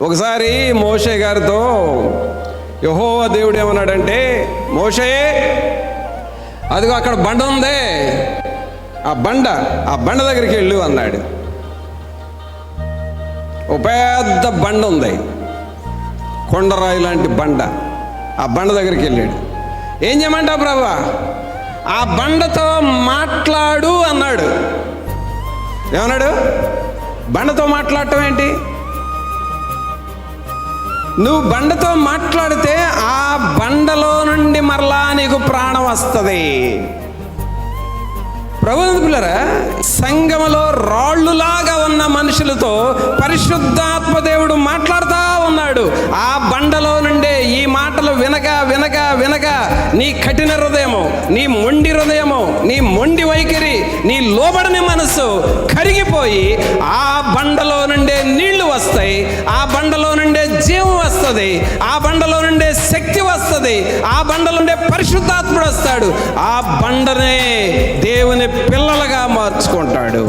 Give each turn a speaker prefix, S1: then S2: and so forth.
S1: ఒకసారి మోషే గారితో యహోవ దేవుడు ఏమన్నాడంటే మోషే అదిగో అక్కడ బండ ఉందే ఆ బండ ఆ బండ దగ్గరికి వెళ్ళు అన్నాడు. ఒక పెద్ద బండ ఉంది కొండరాయి లాంటి బండ ఆ బండ దగ్గరికి వెళ్ళాడు. ఏం చేయమంటావు ప్రభా? ఆ బండతో మాట్లాడు అన్నాడు. ఏమన్నాడు? బండతో మాట్లాడటం ఏంటి? నువ్వు బండతో మాట్లాడితే ఆ బండలో నుండి మరలా నీకు ప్రాణం వస్తుంది. ప్రభుత్వరా సంగమలో రాళ్ళులాగా ఉన్న మనుషులతో పరిశుద్ధాత్మ దేవుడు మాట్లాడుతూ ఉన్నాడు. ఆ బండలో నుండే ఈ మాటలు వినక వినక వినక నీ కఠిన హృదయము నీ మొండి హృదయము నీ మొండి వైఖరి నీ లోబడని మనసు కరిగిపోయి ఆ బండలో నుండే నీళ్ళు వస్తాయి. ఆ బండలో నుండే వస్తుంది. ఆ బండలో నుండే శక్తి వస్తుంది. ఆ బండలో నుండే పరిశుద్ధాత్ముడు వస్తాడు. ఆ బండనే దేవుని పిల్లలుగా మార్చుకుంటాడు.